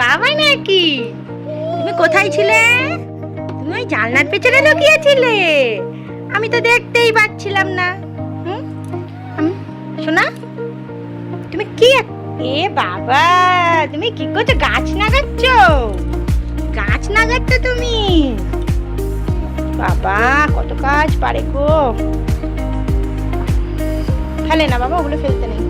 বাবা নাকি? তুমি কোথায় ছিলে? তুমি ওই জানলার পেছনে লুকিয়েছিলে? আমি তো দেখতেই পাচ্ছিলাম না। হুম? শোনা তুমি কি এ বাবা, তুমি কি করছ? গাছ নাগাচ্ছ? গাছ নাগাচ্ছ তুমি? বাবা, কত কাজ পারে গো। ফেলে না বাবা, ওগুলো ফেলতে নেই।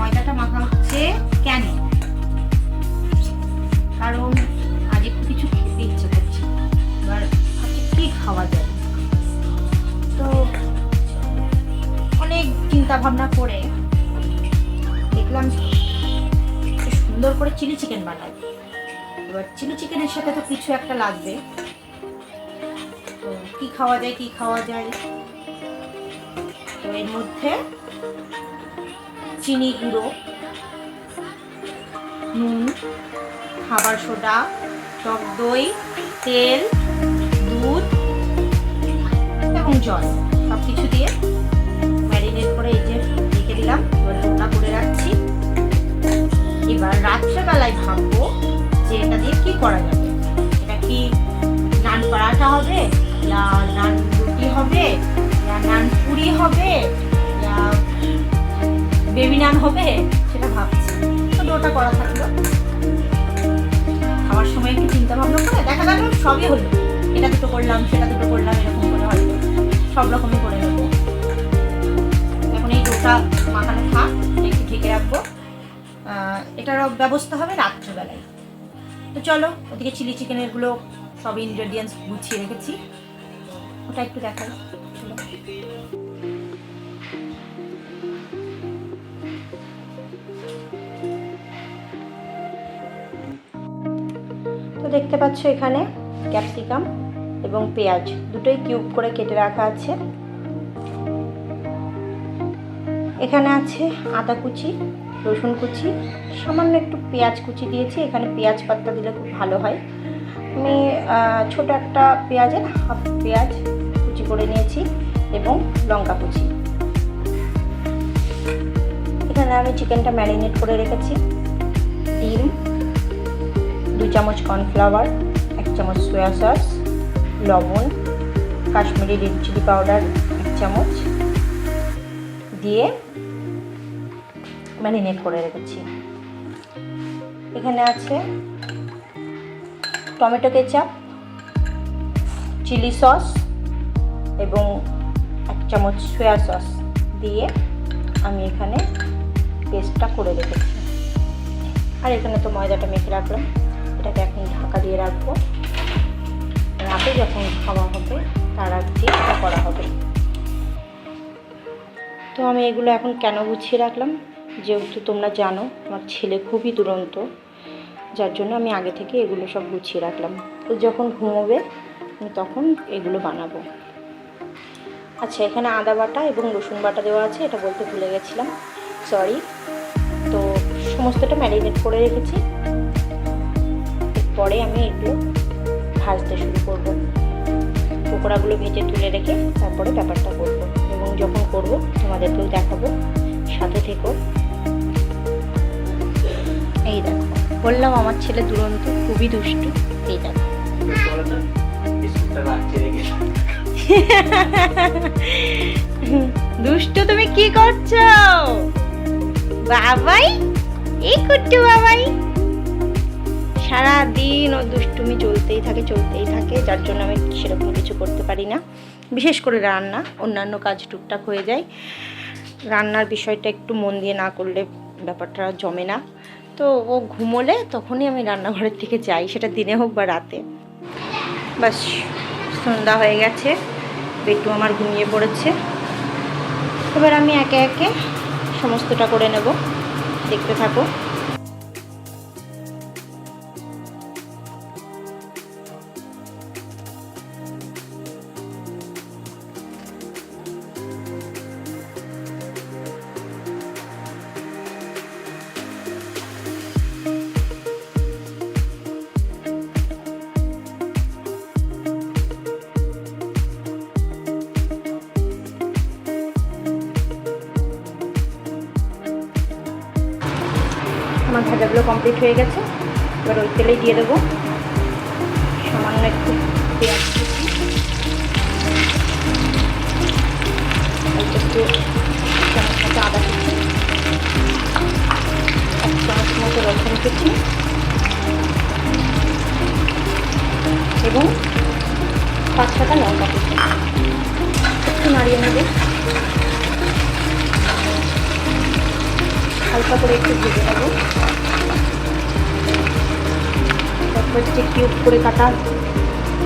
ময়দাটা মাখা হচ্ছে কেন? কারণ আজ একটু কিছু খেতে ইচ্ছে করছে। এবার কি খাওয়া যায়? তো অনেক চিন্তা ভাবনা করে দেখলাম সুন্দর করে চিলি চিকেন বানাই। এবার চিলি চিকেনের সাথে তো কিছু একটা লাগবে। তো কি খাওয়া যায়, কি খাওয়া যায়? তো এর মধ্যে চিনি গুঁড়ো, নুন, খাবার সোডা, টক দই, তেল, দুধ, এবং জল। সব কিছু দিয়ে ম্যারিনেট করে এই যে রেখে দিলাম ওটা করে রাখছি। এবার রাত্রেবেলায় ভাববো যে এটা দিয়ে কী করা যাবে? এটা কি নান পরাঠা হবে, না নান রুটি হবে, না নান পুরি হবে, না বেবি নান হবে, সেটা ভাবছি। তো ওটা করা থাকল। খাওয়ার সময় একটু চিন্তা ভাবনা করে দেখা গেল সবই হলো। এটা দুটো করলাম, সেটা দুটো করলাম, এরকম করে হয়তো সব রকমই করে নেব। এখন এই ডোটা মাখানো থাক, একটু ঢেকে রাখব। এটার ব্যবস্থা হবে রাত্রেবেলায়। তো চলো, ওদিকে চিলি চিকেনেরগুলো সব ইনগ্রেডিয়েন্টস গুছিয়ে রেখেছি। ওটা একটু দেখাই। চলো। দেখতে পাচ্ছ এখানে ক্যাপসিকাম এবং পেঁয়াজ। দুটোই কিউব করে কেটে রাখা আছে। এখানে আছে আদা কুচি, রসুন কুচি, সামান্য একটু পেঁয়াজ কুচি দিয়েছি। এখানে পেঁয়াজ পাত্তা দিলে খুব ভালো হয়। আমি ছোট একটা পেঁয়াজের হাফ পেঁয়াজ কুচি করে নিয়েছি এবং লঙ্কা কুচি। এখানে আমি চিকেনটা ম্যারিনেট করে রেখেছি। ডিম। দু চামচ কর্নফ্লাওয়ার এক চামচ সয়া সস লবণ, কাশ্মীরি রেড চিলি পাউডার এক চামচ দিয়ে ম্যারিনেট করে রেখেছি। এখানে আছে টমেটো কেচাপ চিলি সস এবং এক চামচ সয়া সস দিয়ে আমি এখানে পেস্টটা করে রেখেছি। আর এখানে তো ময়দাটা মেখে রাখলাম। এটাকে এখন ঢাকা দিয়ে রাখব। রাতে যখন খাওয়া হবে, তার আগে এটা করা হবে। তো আমি এগুলো এখন কেন গুছিয়ে রাখলাম? যেহেতু তোমরা জানো, আমার ছেলে খুবই দুরন্ত, যার জন্য আমি আগে থেকে এগুলো সব গুছিয়ে রাখলাম। তো যখন ঘুমোবে, আমি তখন এগুলো বানাবো। আচ্ছা এখানে আদা বাটা এবং রসুন বাটা দেওয়া আছে, এটা বলতে ভুলে গেছিলাম। সরি তো সমস্তটা ম্যারিনেট করে রেখেছি। পরে আমি এগুলো ভাজতে শুরু করব। পকোড়াগুলো ভেজে তুলে রেখে তারপরে ব্যাপারটা করব এবং যখন করব, তোমাদেরকেও দেখাবো। সাথে থেকো। এই দেখো, বললাম আমার ছেলে দুরন্ত, খুবই দুষ্টু। এই দেখো। দুষ্টু তুমি কি করছ? বাবাই? এই করছ বাবাই। সারা দিন ও দুষ্টুমি চলতেই থাকে চলতেই থাকে, যার জন্য আমি সেরকম কিছু করতে পারি না। বিশেষ করে রান্না, অন্যান্য কাজ টুকটাক হয়ে যায়। রান্নার বিষয়টা একটু মন দিয়ে না করলে ব্যাপারটা জমে না। তো ও ঘুমোলে তখনই আমি রান্নাঘরের থেকে যাই, সেটা দিনে হোক বা রাতে। বাস, সন্ধ্যা হয়ে গেছে, বেটু আমার ঘুমিয়ে পড়েছে। এবার আমি একে একে সমস্তটা করে নেব। দেখতে থাকো। ভাজাগুলো কমপ্লিট হয়ে গেছে। এবার ওই তেলেই দিয়ে দেবো। সামান্য একটু আদা চামচ মতো এবং পাঁচ ছটা লঙ্কা একটু নাড়িয়ে নেবে। হালকা করে একটু ভেজে নেব। তারপর যে কিউব করে কাটা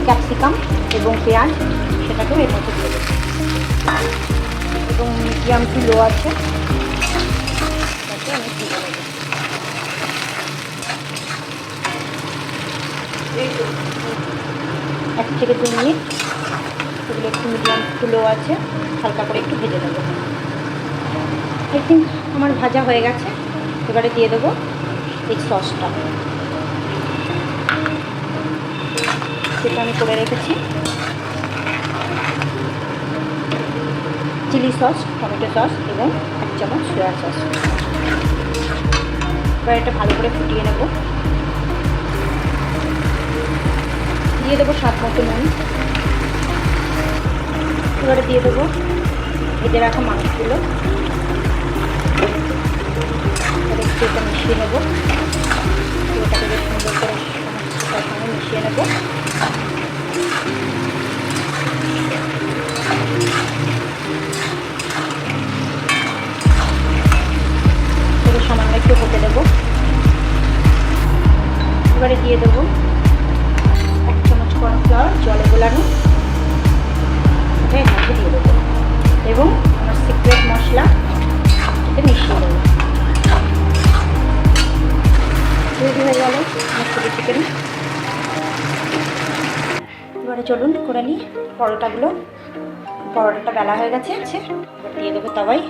ক্যাপসিকাম এবং পেঁয়াজ, সেটাকেও এর মধ্যে দিয়ে দেবো। এবং মিডিয়াম টু লো আছে। এক থেকে দু মিনিট। এগুলো একটু মিডিয়াম টু আছে। হালকা করে একটু ভেজে দেবো আই থিঙ্ক আমার ভাজা হয়ে গেছে, এবারে দিয়ে দেবো এই সসটা। সেটা আমি করে রেখেছি। চিলি সস, টমেটো সস এবং এক চামচ সোয়া সস। এবার এটা ভালো করে ফুটিয়ে নেব। দিয়ে দেবো স্বাদ মতো নুন। এবারে দিয়ে দেবো ভেজে রাখা মাংসগুলো এটা মিশিয়ে নেব। এটাকে বেশ সুন্দর করে সমস্তটার সঙ্গে মিশিয়ে নেব। সামান্য একটু হতে দেবো। এবারে দিয়ে দেবো। চলুন করে নিই পরোটাগুলো। পরোটাটা বেলা হয়ে গেছে দিয়ে দেবো তাওয়াই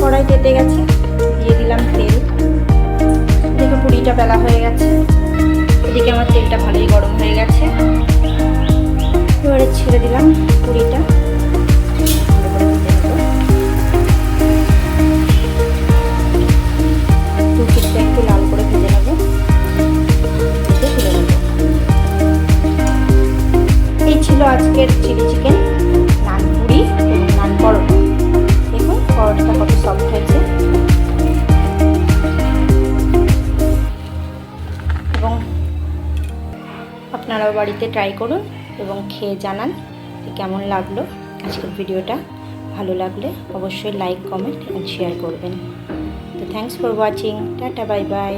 কড়াই তেতে গেছে দিয়ে দিলাম তেল। দেখো পুরিটা বেলা হয়ে গেছে। এদিকে আমার তেলটা ভালোই গরম হয়ে গেছে। এবারে ছেড়ে দিলাম পুরিটা। ছিল আজকের চিলি চিকেন, নান পুরি নান পরোটা। দেখুন, পরোটাটা কত সফট হয়েছে। এবং আপনারাও বাড়িতে ট্রাই করুন। এবং খেয়ে জানান যে কেমন লাগল আজকের ভিডিওটা। ভালো লাগলে অবশ্যই লাইক কমেন্ট এবং শেয়ার করবেন। তো thanks for watching tata bye bye